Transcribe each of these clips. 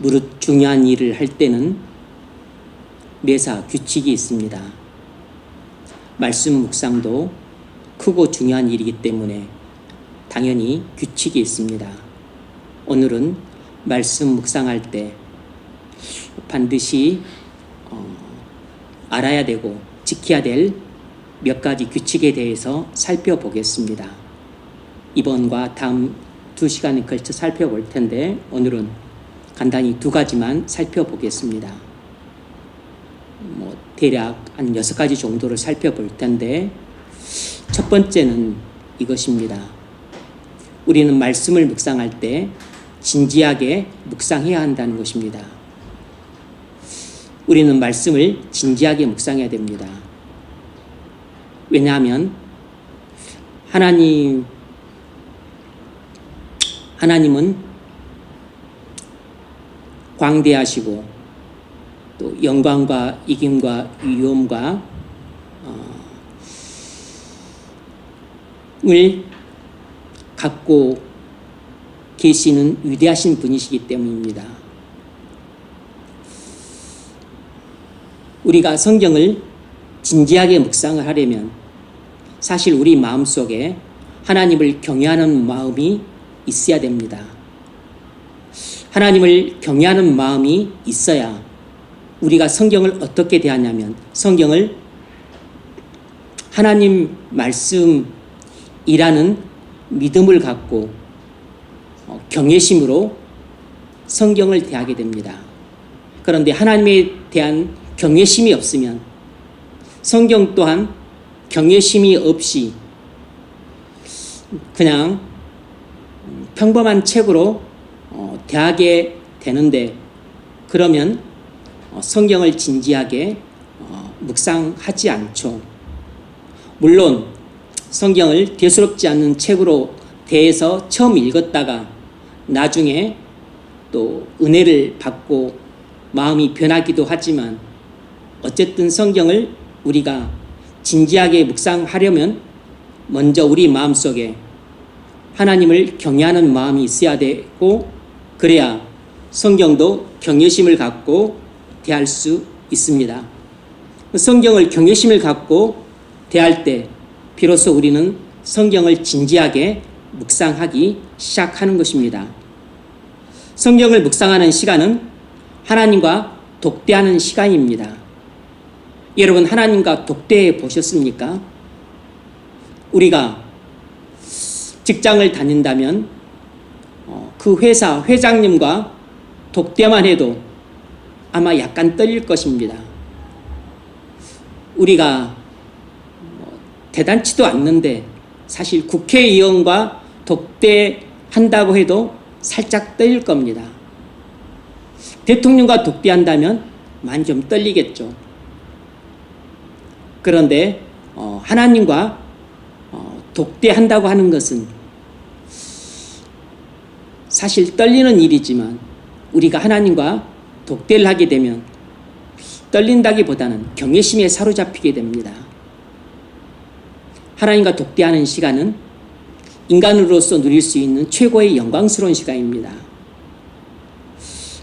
무릇 중요한 일을 할 때는 매사 규칙이 있습니다. 말씀 묵상도 크고 중요한 일이기 때문에 당연히 규칙이 있습니다. 오늘은 말씀 묵상할 때 반드시 어, 알아야 되고 지켜야 될 몇 가지 규칙에 대해서 살펴보겠습니다. 이번과 다음 두 시간에 걸쳐 살펴볼 텐데 오늘은 간단히 두 가지만 살펴보겠습니다. 뭐 대략 한 여섯 가지 정도를 살펴볼 텐데 첫 번째는 이것입니다. 우리는 말씀을 묵상할 때 진지하게 묵상해야 한다는 것입니다. 우리는 말씀을 진지하게 묵상해야 됩니다. 왜냐하면 하나님 하나님은 광대하시고 또 영광과 이김과 위엄과 어, 을 갖고 계시는 위대하신 분이시기 때문입니다. 우리가 성경을 진지하게 묵상을 하려면 사실 우리 마음속에 하나님을 경외하는 마음이 있어야 됩니다. 하나님을 경외하는 마음이 있어야 우리가 성경을 어떻게 대하냐면 성경을 하나님 말씀이라는 믿음을 갖고 어, 경외심으로 성경을 대하게 됩니다. 그런데 하나님에 대한 경외심이 없으면 성경 또한 경외심이 없이 그냥 평범한 책으로 어, 대하게 되는데 그러면 어, 성경을 진지하게 어, 묵상하지 않죠. 물론 성경을 대수롭지 않는 책으로 대해서 처음 읽었다가 나중에 또 은혜를 받고 마음이 변하기도 하지만 어쨌든 성경을 우리가 진지하게 묵상하려면 먼저 우리 마음속에 하나님을 경외하는 마음이 있어야 되고 그래야 성경도 경외심을 갖고 대할 수 있습니다. 성경을 경외심을 갖고 대할 때 비로소 우리는 성경을 진지하게 묵상하기 시작하는 것입니다. 성경을 묵상하는 시간은 하나님과 독대하는 시간입니다. 여러분 하나님과 독대해 보셨습니까? 우리가 직장을 다닌다면 어, 그 회사 회장님과 독대만 해도 아마 약간 떨릴 것입니다. 우리가 뭐 대단치도 않는데 사실 국회의원과 독대한다고 해도 살짝 떨릴 겁니다. 대통령과 독대한다면 많이 좀 떨리겠죠. 그런데 어, 하나님과 어, 독대한다고 하는 것은 사실 떨리는 일이지만 우리가 하나님과 독대를 하게 되면 떨린다기보다는 경외심에 사로잡히게 됩니다. 하나님과 독대하는 시간은 인간으로서 누릴 수 있는 최고의 영광스러운 시간입니다.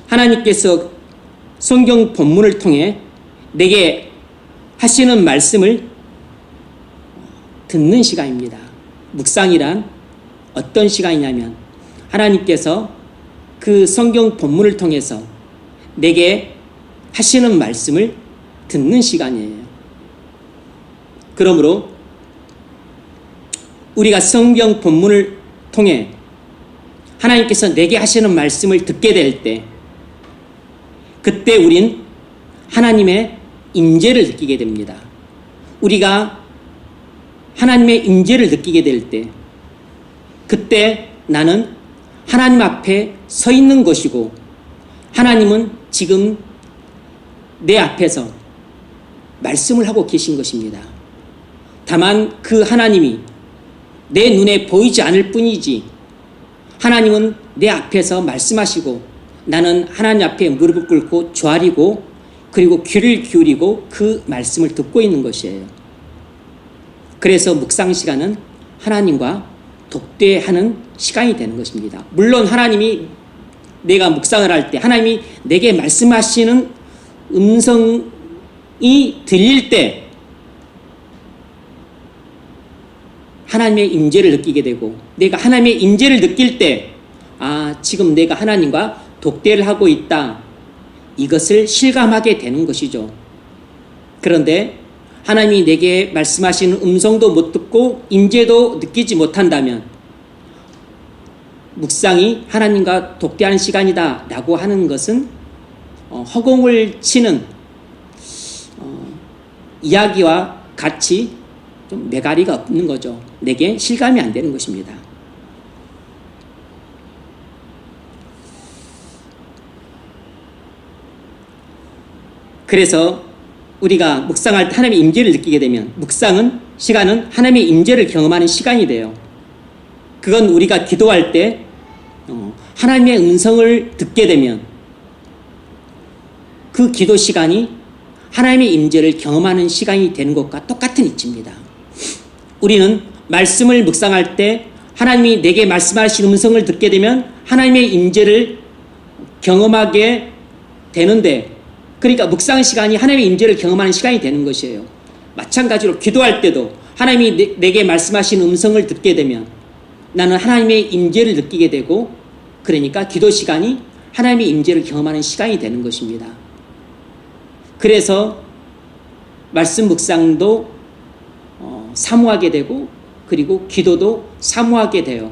하나님께서 성경 본문을 통해 내게 하시는 말씀을 듣는 시간입니다. 묵상이란 어떤 시간이냐면 하나님께서 그 성경 본문을 통해서 내게 하시는 말씀을 듣는 시간이에요. 그러므로 우리가 성경 본문을 통해 하나님께서 내게 하시는 말씀을 듣게 될 때 그때 우린 하나님의 임재를 느끼게 됩니다. 우리가 하나님의 임재를 느끼게 될 때 그때 나는 하나님 앞에 서 있는 것이고 하나님은 지금 내 앞에서 말씀을 하고 계신 것입니다. 다만 그 하나님이 내 눈에 보이지 않을 뿐이지 하나님은 내 앞에서 말씀하시고 나는 하나님 앞에 무릎을 꿇고 조아리고 그리고 귀를 기울이고 그 말씀을 듣고 있는 것이에요. 그래서 묵상 시간은 하나님과 독대하는 시간이 되는 것입니다. 물론 하나님이 내가 묵상을 할 때 하나님이 내게 말씀하시는 음성이 들릴 때 하나님의 임재를 느끼게 되고 내가 하나님의 임재를 느낄 때 아, 지금 내가 하나님과 독대를 하고 있다. 이것을 실감하게 되는 것이죠. 그런데 하나님이 내게 말씀하시는 음성도 못 듣고 임재도 느끼지 못한다면 묵상이 하나님과 독대하는 시간이다 라고 하는 것은 어, 허공을 치는 어, 이야기와 같이 좀 매가리가 없는 거죠. 내게 실감이 안 되는 것입니다. 그래서 우리가 묵상할 때 하나님의 임재를 느끼게 되면 묵상은 시간은 하나님의 임재를 경험하는 시간이 돼요. 그건 우리가 기도할 때 어, 하나님의 음성을 듣게 되면 그 기도 시간이 하나님의 임재를 경험하는 시간이 되는 것과 똑같은 이치입니다. 우리는 말씀을 묵상할 때 하나님이 내게 말씀하시는 음성을 듣게 되면 하나님의 임재를 경험하게 되는데 그러니까 묵상 시간이 하나님의 임재를 경험하는 시간이 되는 것이에요. 마찬가지로 기도할 때도 하나님이 내, 게 말씀하신 음성을 듣게 되면 나는 하나님의 임재를 느끼게 되고 그러니까 기도 시간이 하나님의 임재를 경험하는 시간이 되는 것입니다. 그래서 말씀 묵상도 어, 사모하게 되고 그리고 기도도 사모하게 돼요.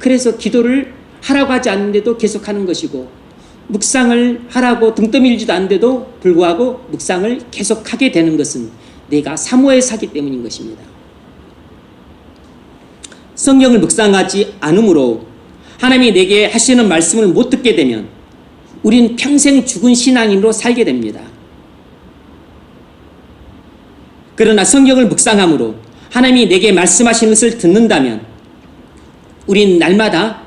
그래서 기도를 하라고 하지 않는데도 계속하는 것이고 묵상을 하라고 등 떠밀지도 않는데도 불구하고 묵상을 계속하게 되는 것은 내가 사모에 사기 때문인 것입니다. 성경을 묵상하지 않으므로 하나님이 내게 하시는 말씀을 못 듣게 되면 우린 평생 죽은 신앙인으로 살게 됩니다. 그러나 성경을 묵상함으로 하나님이 내게 말씀하시는 것을 듣는다면 우린 날마다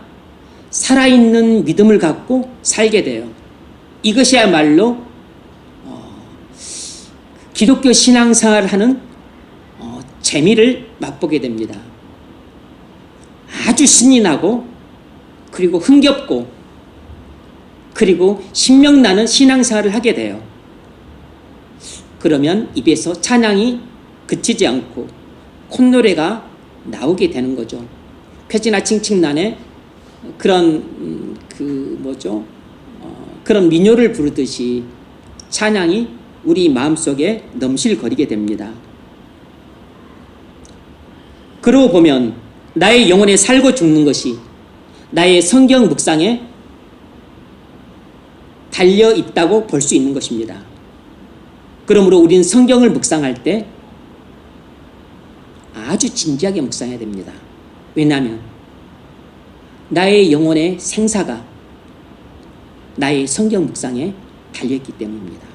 살아있는 믿음을 갖고 살게 돼요. 이것이야말로 어, 기독교 신앙생활을 하는 어, 재미를 맛보게 됩니다. 아주 신이 나고 그리고 흥겹고 그리고 신명나는 신앙생활을 하게 돼요. 그러면 입에서 찬양이 그치지 않고 콧노래가 나오게 되는 거죠. 쾌지나 칭칭난에 그런 음, 그 뭐죠? 어, 그런 민요를 부르듯이 찬양이 우리 마음속에 넘실거리게 됩니다. 그러고 보면 나의 영혼에 살고 죽는 것이 나의 성경 묵상에 달려 있다고 볼 수 있는 것입니다. 그러므로 우리는 성경을 묵상할 때 아주 진지하게 묵상해야 됩니다. 왜냐하면 나의 영혼의 생사가 나의 성경 묵상에 달려있기 때문입니다.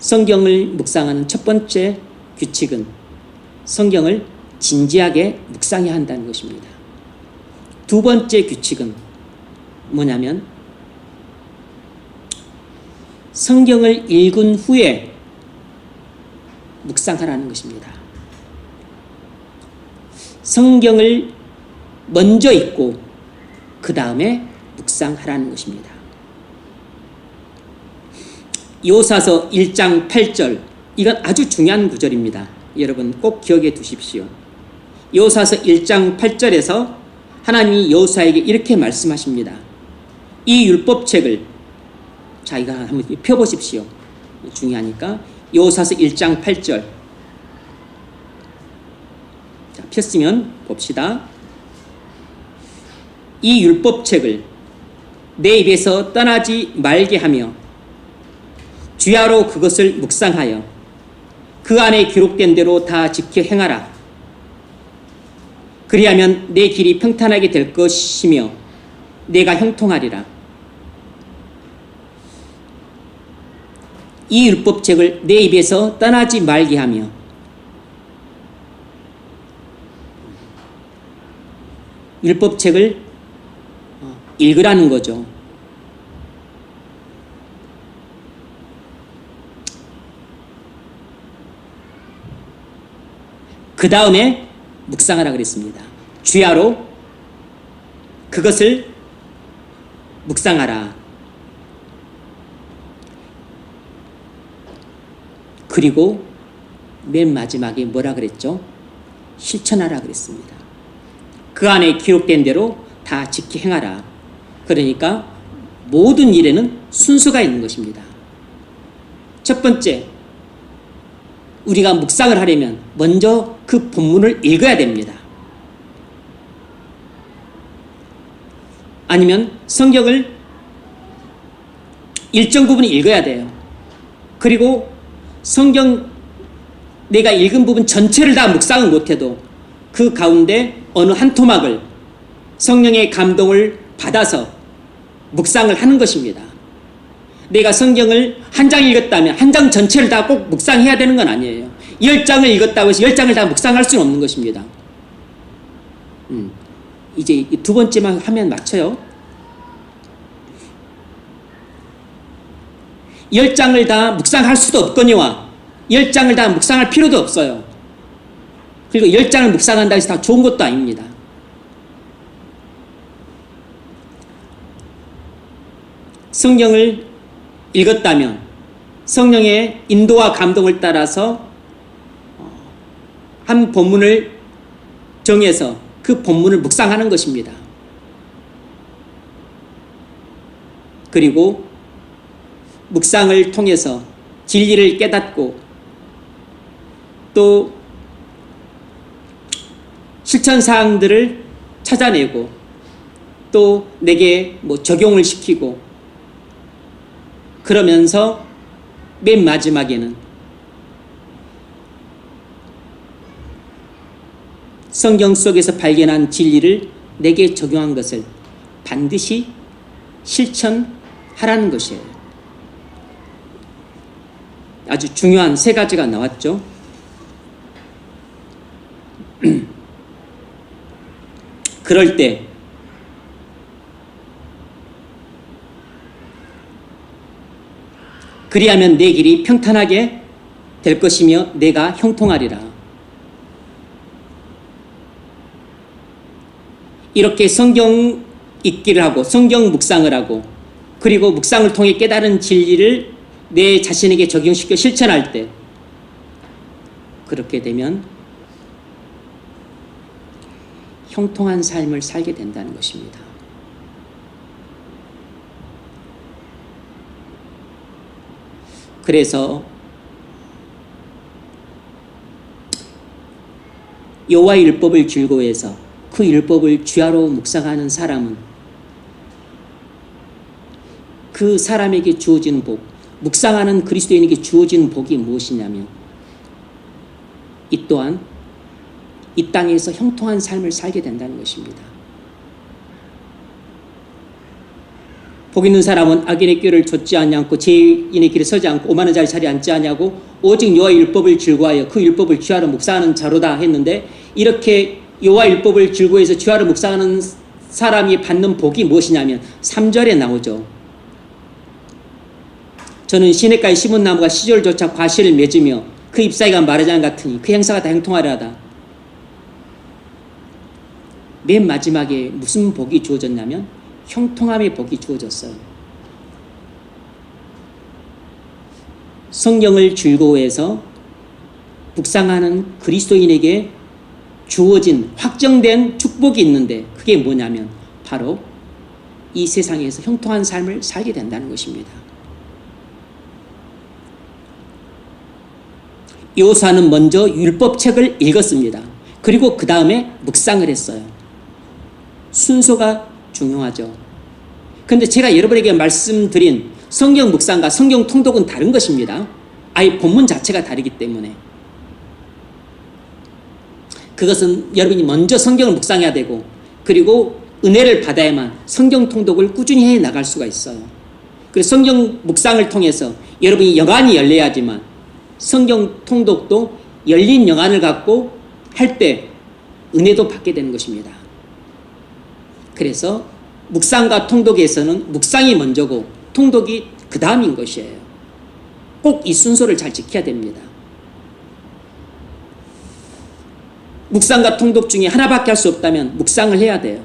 성경을 묵상하는 첫 번째 규칙은 성경을 진지하게 묵상해야 한다는 것입니다. 두 번째 규칙은 뭐냐면 성경을 읽은 후에 묵상하라는 것입니다. 성경을 먼저 읽고 그 다음에 묵상하라는 것입니다. 요사서 1장 8절 이건 아주 중요한 구절입니다. 여러분 꼭 기억해 두십시오. 요사서 1장 8절에서 하나님이 여호사에게 이렇게 말씀하십니다. 이 율법책을 자 이거 한번 펴보십시오. 중요하니까 요사서 1장 8절 자, 폈으면 봅시다. 이 율법책을 내 입에서 떠나지 말게 하며 주야로 그것을 묵상하여 그 안에 기록된 대로 다 지켜 행하라. 그리하면 내 길이 평탄하게 될 것이며 내가 형통하리라. 이 율법책을 내 입에서 떠나지 말게 하며 율법책을 어, 읽으라는 거죠. 그 다음에 묵상하라 그랬습니다. 주야로 그것을 묵상하라. 그리고 맨 마지막에 뭐라 그랬죠? 실천하라 그랬습니다. 그 안에 기록된 대로 다 지키 행하라. 그러니까 모든 일에는 순서가 있는 것입니다. 첫 번째, 우리가 묵상을 하려면 먼저 그 본문을 읽어야 됩니다. 아니면 성경을 일정 부분 읽어야 돼요. 그리고 성경 내가 읽은 부분 전체를 다 묵상을 못해도 그 가운데 어느 한 토막을 성령의 감동을 받아서 묵상을 하는 것입니다. 내가 성경을 한 장 읽었다면 한 장 전체를 다 꼭 묵상해야 되는 건 아니에요. 열 장을 읽었다고 해서 열 장을 다 묵상할 수는 없는 것입니다. 음, 이제 이두 번째만 하면 맞춰요. 열 장을 다 묵상할 수도 없거니와 열 장을 다 묵상할 필요도 없어요. 그리고 열 장을 묵상한다고 해서 다 좋은 것도 아닙니다. 성경을 읽었다면 성령의 인도와 감동을 따라서 어, 한 본문을 정해서 그 본문을 묵상하는 것입니다. 그리고 묵상을 통해서 진리를 깨닫고 또 실천 사항들을 찾아내고 또 내게 뭐 적용을 시키고 그러면서 맨 마지막에는 성경 속에서 발견한 진리를 내게 적용한 것을 반드시 실천하라는 것이에요. 아주 중요한 세 가지가 나왔죠. 그럴 때 그리하면 내 길이 평탄하게 될 것이며 내가 형통하리라. 이렇게 성경 읽기를 하고 성경 묵상을 하고 그리고 묵상을 통해 깨달은 진리를 내 자신에게 적용시켜 실천할 때 그렇게 되면 형통한 삶을 살게 된다는 것입니다. 그래서 여호와 율법을 즐거워해서 그 율법을 주야로 묵상하는 사람은 그 사람에게 주어지는 복, 묵상하는 그리스도인에게 주어지는 복이 무엇이냐면 이 또한 이 땅에서 형통한 삶을 살게 된다는 것입니다. 복 있는 사람은 악인의 꾀를 좇지 아니하고 죄인의 길에 서지 않고 오만한 자리 자리에 앉지 아니하고 오직 여호와 율법을 즐거워하여 그 율법을 주하로 묵상하는 자로다 했는데 이렇게 여호와 율법을 즐거워해서 주하로 묵상하는 사람이 받는 복이 무엇이냐면 3절에 나오죠. 저는 시냇가에 심은 나무가 시절조차 과실을 맺으며 그 잎사귀가 마르지 않 같으니 그 행사가 다 형통하려 하다. 맨 마지막에 무슨 복이 주어졌냐면 형통함의 복이 주어졌어요. 성경을 즐거워해서 묵상하는 그리스도인에게 주어진 확정된 축복이 있는데 그게 뭐냐면 바로 이 세상에서 형통한 삶을 살게 된다는 것입니다. 요사는 먼저 율법책을 읽었습니다. 그리고 그 다음에 묵상을 했어요. 순서가 중요하죠. 근데 제가 여러분에게 말씀드린 성경 묵상과 성경 통독은 다른 것입니다. 아예 본문 자체가 다르기 때문에. 그것은 여러분이 먼저 성경을 묵상해야 되고, 그리고 은혜를 받아야만 성경 통독을 꾸준히 해 나갈 수가 있어요. 그래서 성경 묵상을 통해서 여러분이 영안이 열려야지만 성경 통독도 열린 영안을 갖고 할 때 은혜도 받게 되는 것입니다. 그래서 묵상과 통독에서는 묵상이 먼저고 통독이 그 다음인 것이에요. 꼭 이 순서를 잘 지켜야 됩니다. 묵상과 통독 중에 하나밖에 할 수 없다면 묵상을 해야 돼요.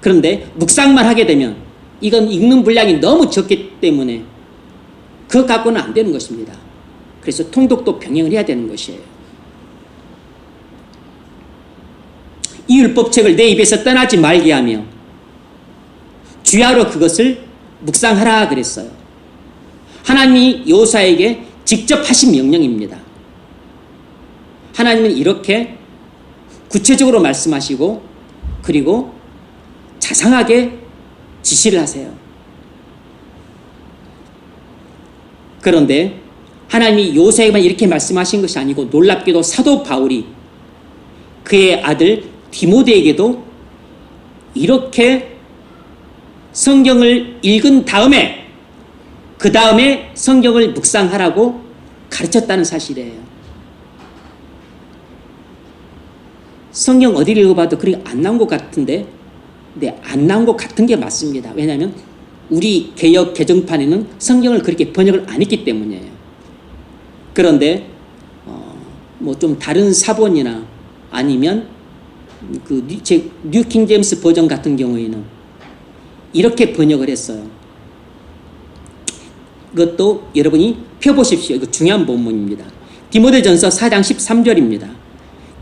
그런데 묵상만 하게 되면 이건 읽는 분량이 너무 적기 때문에 그것 갖고는 안 되는 것입니다. 그래서 통독도 병행을 해야 되는 것이에요. 이 율법책을 내 입에서 떠나지 말게 하며 주야로 그것을 묵상하라 그랬어요. 하나님이 요사에게 직접 하신 명령입니다. 하나님은 이렇게 구체적으로 말씀하시고 그리고 자상하게 지시를 하세요. 그런데 하나님이 요셉에게만 이렇게 말씀하신 것이 아니고 놀랍게도 사도 바울이 그의 아들 디모데에게도 이렇게 성경을 읽은 다음에 그 다음에 성경을 묵상하라고 가르쳤다는 사실이에요. 성경 어디를 읽어봐도 그렇게 안 나온 것 같은데, 네, 안 나온 것 같은 게 맞습니다. 왜냐하면 우리 개혁 개정판에는 성경을 그렇게 번역을 안 했기 때문이에요. 그런데 어, 뭐 좀 다른 사본이나 아니면 그제 뉴킹 제임스 버전 같은 경우에는 이렇게 번역을 했어요. 그것도 여러분이 펴보십시오. 이거 중요한 본문입니다. 디모데전서 4장 13절입니다.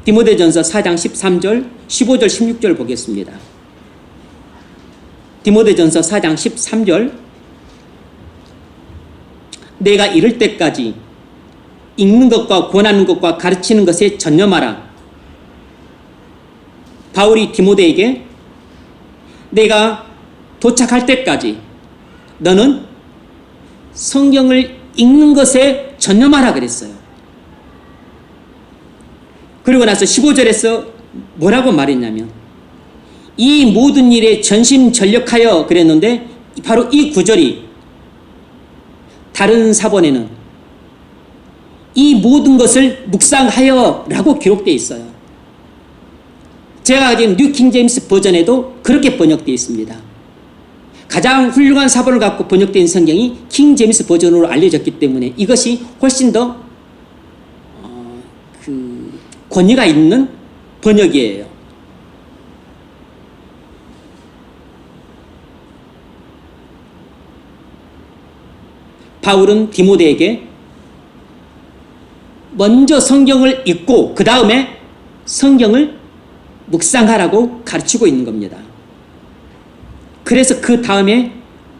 디모데전서 4장 13절, 15절, 16절 보겠습니다. 디모데전서 4장 13절 내가 이럴 때까지 읽는 것과 권하는 것과 가르치는 것에 전념하라. 바울이 디모데에게 내가 도착할 때까지 너는 성경을 읽는 것에 전념하라 그랬어요. 그리고 나서 15절에서 뭐라고 말했냐면 이 모든 일에 전심전력하여 그랬는데 바로 이 구절이 다른 사본에는 이 모든 것을 묵상하여 라고 기록되어 있어요. 제가 가진 뉴킹 제임스 버전에도 그렇게 번역되어 있습니다. 가장 훌륭한 사본을 갖고 번역된 성경이 킹 제임스 버전으로 알려졌기 때문에 이것이 훨씬 더 어, 그 권위가 있는 번역이에요. 바울은 디모데에게 먼저 성경을 읽고 그 다음에 성경을 묵상하라고 가르치고 있는 겁니다. 그래서 그 다음에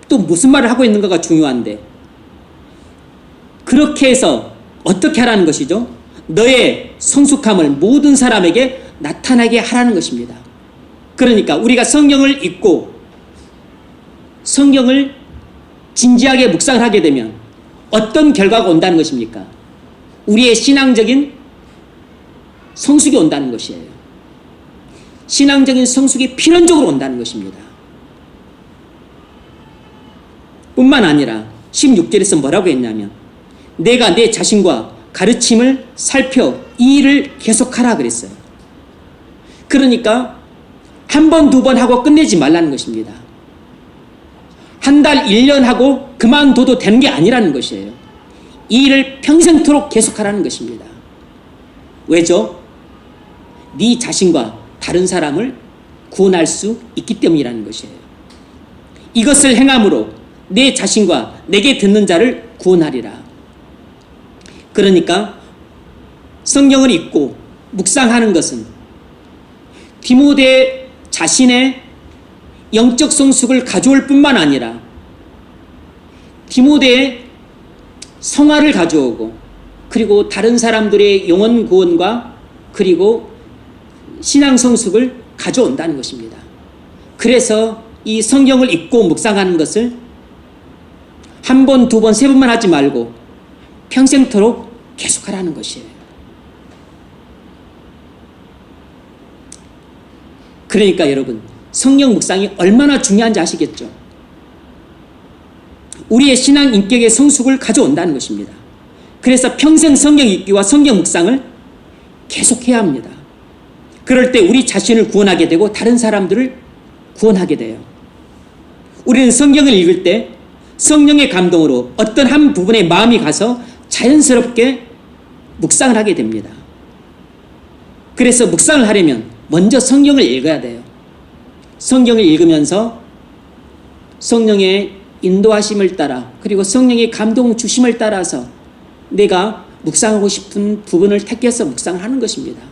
또 무슨 말을 하고 있는가가 중요한데 그렇게 해서 어떻게 하라는 것이죠? 너의 성숙함을 모든 사람에게 나타나게 하라는 것입니다. 그러니까 우리가 성경을 읽고 성경을 진지하게 묵상을 하게 되면 어떤 결과가 온다는 것입니까? 우리의 신앙적인 성숙이 온다는 것이에요. 신앙적인 성숙이 필연적으로 온다는 것입니다. 뿐만 아니라 16절에서 뭐라고 했냐면 내가 내 자신과 가르침을 살펴 이 일을 계속하라 그랬어요. 그러니까 한 번, 두 번 하고 끝내지 말라는 것입니다. 한 달, 1년 하고 그만둬도 되는 게 아니라는 것이에요. 이 일을 평생토록 계속하라는 것입니다. 왜죠? 네 자신과 다른 사람을 구원할 수 있기 때문이라는 것이에요. 이것을 행함으로 내 자신과 내게 듣는 자를 구원하리라. 그러니까 성경을 읽고 묵상하는 것은 디모데 자신의 영적 성숙을 가져올 뿐만 아니라 디모데의 성화를 가져오고 그리고 다른 사람들의 영혼 구원과 그리고 신앙 성숙을 가져온다는 것입니다. 그래서 이 성경을 읽고 묵상하는 것을 한 번, 두 번, 세 번만 하지 말고 평생토록 계속하라는 것이에요. 그러니까 여러분, 성경 묵상이 얼마나 중요한지 아시겠죠? 우리의 신앙 인격의 성숙을 가져온다는 것입니다. 그래서 평생 성경 읽기와 성경 묵상을 계속해야 합니다. 그럴 때 우리 자신을 구원하게 되고 다른 사람들을 구원하게 돼요. 우리는 성경을 읽을 때 성령의 감동으로 어떤 한 부분에 마음이 가서 자연스럽게 묵상을 하게 됩니다. 그래서 묵상을 하려면 먼저 성경을 읽어야 돼요. 성경을 읽으면서 성령의 인도하심을 따라 그리고 성령의 감동 주심을 따라서 내가 묵상하고 싶은 부분을 택해서 묵상을 하는 것입니다.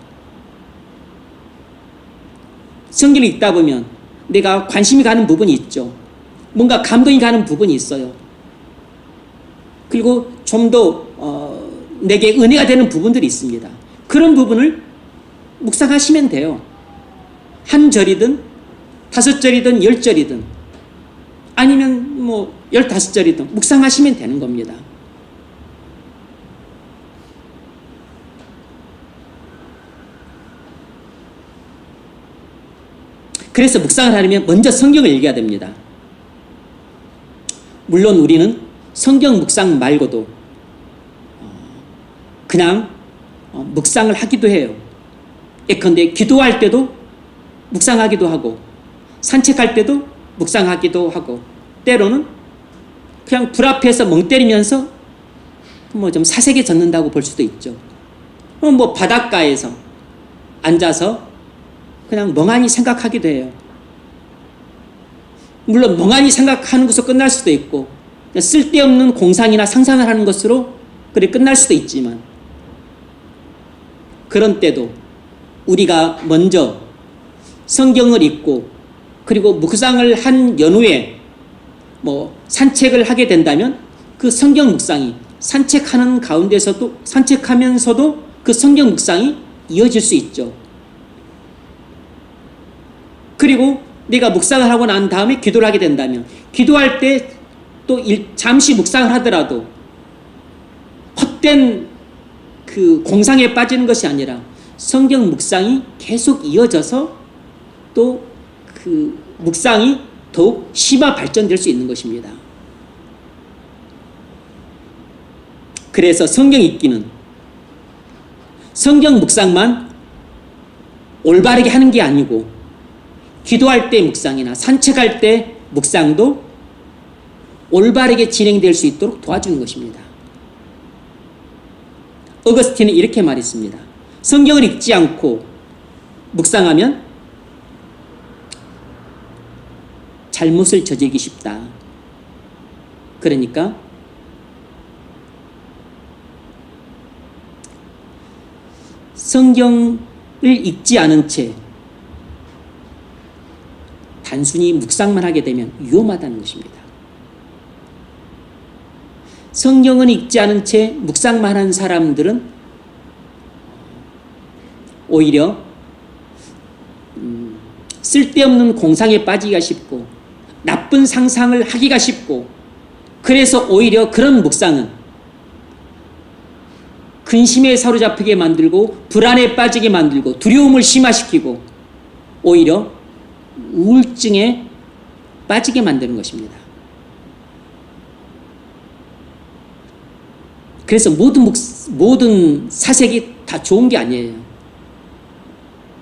성경을 읽다 보면 내가 관심이 가는 부분이 있죠. 뭔가 감동이 가는 부분이 있어요. 그리고 좀더 어, 내게 은혜가 되는 부분들이 있습니다. 그런 부분을 묵상하시면 돼요. 한 절이든 다섯 절이든 열 절이든 아니면 뭐 열다섯 절이든 묵상하시면 되는 겁니다. 그래서 묵상을 하려면 먼저 성경을 읽어야 됩니다. 물론 우리는 성경 묵상 말고도 어, 그냥 어, 묵상을 하기도 해요. 예컨대 기도할 때도 묵상하기도 하고 산책할 때도 묵상하기도 하고 때로는 그냥 불 앞에서 멍 때리면서 뭐 좀 사색에 젖는다고 볼 수도 있죠. 어, 뭐 바닷가에서 앉아서 그냥 멍하니 생각하기도 해요. 물론 멍하니 생각하는 것으로 끝날 수도 있고 쓸데없는 공상이나 상상을 하는 것으로 그래 끝날 수도 있지만 그런 때도 우리가 먼저 성경을 읽고 그리고 묵상을 한 연후에 뭐 산책을 하게 된다면 그 성경 묵상이 산책하는 가운데서도 산책하면서도 그 성경 묵상이 이어질 수 있죠. 그리고 내가 묵상을 하고 난 다음에 기도를 하게 된다면 기도할 때 또 잠시 묵상을 하더라도 헛된 그 공상에 빠지는 것이 아니라 성경 묵상이 계속 이어져서 또 그 묵상이 더욱 심화 발전될 수 있는 것입니다. 그래서 성경 읽기는 성경 묵상만 올바르게 하는 게 아니고 기도할 때 묵상이나 산책할 때 묵상도 올바르게 진행될 수 있도록 도와주는 것입니다. 어거스틴은 이렇게 말했습니다. 성경을 읽지 않고 묵상하면 잘못을 저지르기 쉽다. 그러니까 성경을 읽지 않은 채 단순히 묵상만 하게 되면 위험하다는 것입니다. 성경은 읽지 않은 채 묵상만 하는 사람들은 오히려 음, 쓸데없는 공상에 빠지기가 쉽고 나쁜 상상을 하기가 쉽고 그래서 오히려 그런 묵상은 근심에 사로잡히게 만들고 불안에 빠지게 만들고 두려움을 심화시키고 오히려 우울증에 빠지게 만드는 것입니다. 그래서 모든 묵, 모든 사색이 다 좋은 게 아니에요.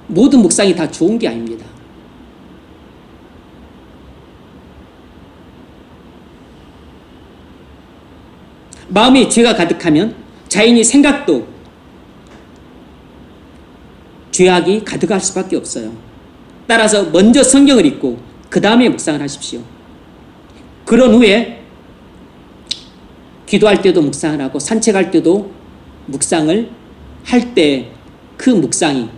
모든 묵상이 다 좋은 게 아닙니다. 마음에 죄가 가득하면 자인이 생각도 죄악이 가득할 수밖에 없어요. 따라서 먼저 성경을 읽고 그 다음에 묵상을 하십시오. 그런 후에 기도할 때도 묵상을 하고 산책할 때도 묵상을 할 때 그 묵상이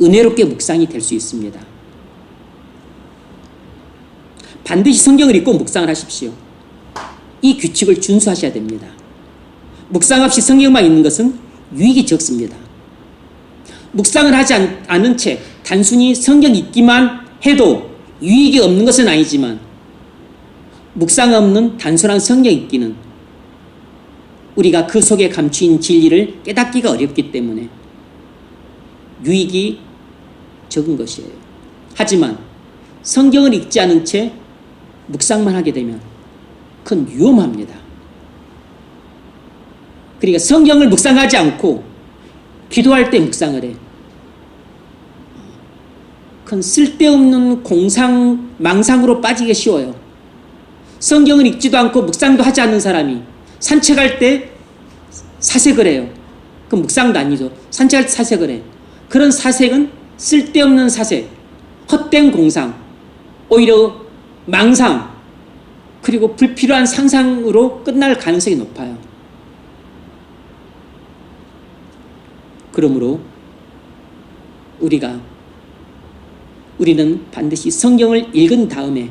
은혜롭게 묵상이 될 수 있습니다. 반드시 성경을 읽고 묵상을 하십시오. 이 규칙을 준수하셔야 됩니다. 묵상 없이 성경만 읽는 것은 유익이 적습니다. 묵상을 하지 않은 채 단순히 성경 읽기만 해도 유익이 없는 것은 아니지만 묵상 없는 단순한 성경 읽기는 우리가 그 속에 감추인 진리를 깨닫기가 어렵기 때문에 유익이 적은 것이에요. 하지만 성경을 읽지 않은 채 묵상만 하게 되면 그건 위험합니다. 그러니까 성경을 묵상하지 않고 기도할 때 묵상을 해. 그건 쓸데없는 공상, 망상으로 빠지기 쉬워요. 성경을 읽지도 않고 묵상도 하지 않는 사람이 산책할 때 사색을 해요. 그 묵상도 아니죠. 산책할 때 사색을 해. 그런 사색은 쓸데없는 사색, 헛된 공상, 오히려 망상 그리고 불필요한 상상으로 끝날 가능성이 높아요. 그러므로 우리가 우리는 반드시 성경을 읽은 다음에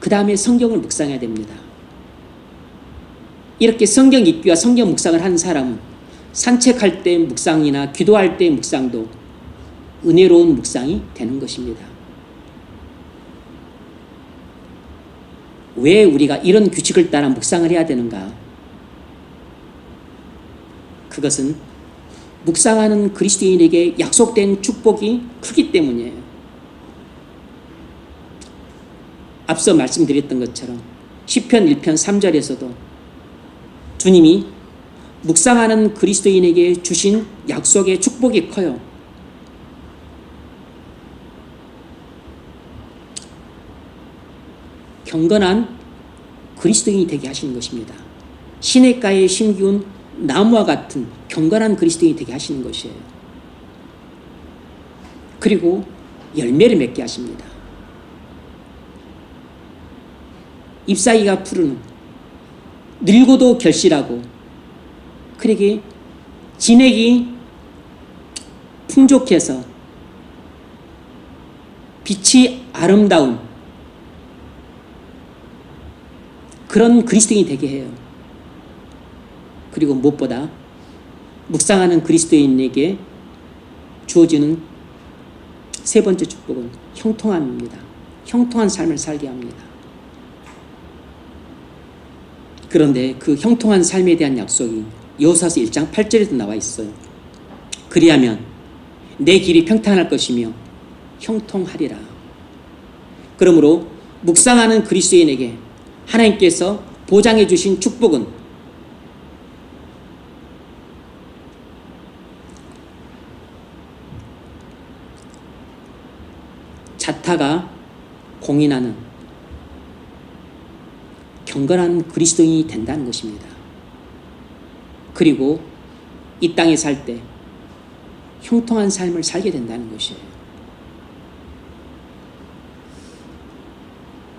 그 다음에 성경을 묵상해야 됩니다. 이렇게 성경 읽기와 성경 묵상을 하는 사람은 산책할 때 묵상이나 기도할 때 묵상도 은혜로운 묵상이 되는 것입니다. 왜 우리가 이런 규칙을 따라 묵상을 해야 되는가? 그것은 묵상하는 그리스도인에게 약속된 축복이 크기 때문이에요. 앞서 말씀드렸던 것처럼 시편 1편 3절에서도 주님이 묵상하는 그리스도인에게 주신 약속의 축복이 커요. 경건한 그리스도인이 되게 하시는 것입니다. 시냇가에 심기운 나무와 같은 경건한 그리스도인이 되게 하시는 것이에요. 그리고 열매를 맺게 하십니다. 잎사귀가 푸르는 늙어도 결실하고 그러게 진액이 풍족해서 빛이 아름다운 그런 그리스도인이 되게 해요. 그리고 무엇보다 묵상하는 그리스도인에게 주어지는 세 번째 축복은 형통함입니다. 형통한 삶을 살게 합니다. 그런데 그 형통한 삶에 대한 약속이 여호사서 1장 8절에도 나와 있어요. 그리하면 내 길이 평탄할 것이며 형통하리라. 그러므로 묵상하는 그리스도인에게 하나님께서 보장해 주신 축복은 자타가 공인하는 경건한 그리스도인이 된다는 것입니다. 그리고 이 땅에 살 때 형통한 삶을 살게 된다는 것이에요.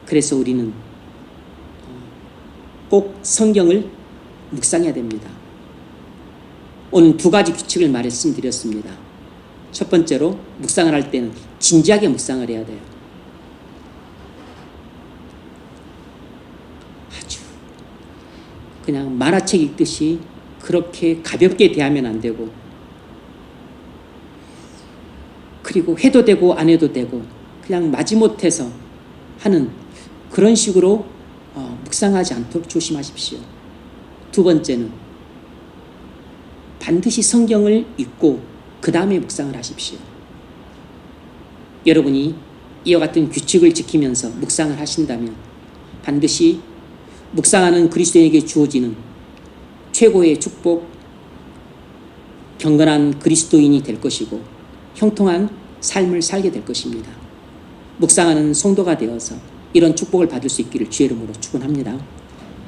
그래서 우리는 꼭 성경을 묵상해야 됩니다. 오늘 두 가지 규칙을 말씀드렸습니다. 첫 번째로 묵상을 할 때는 진지하게 묵상을 해야 돼요. 아주 그냥 만화책 읽듯이 그렇게 가볍게 대하면 안 되고 그리고 해도 되고 안 해도 되고 그냥 마지못해서 하는 그런 식으로 어, 묵상하지 않도록 조심하십시오. 두 번째는 반드시 성경을 읽고 그 다음에 묵상을 하십시오. 여러분이 이와 같은 규칙을 지키면서 묵상을 하신다면 반드시 묵상하는 그리스도인에게 주어지는 최고의 축복, 경건한 그리스도인이 될 것이고 형통한 삶을 살게 될 것입니다. 묵상하는 성도가 되어서 이런 축복을 받을 수 있기를 주의 이름으로 축원합니다.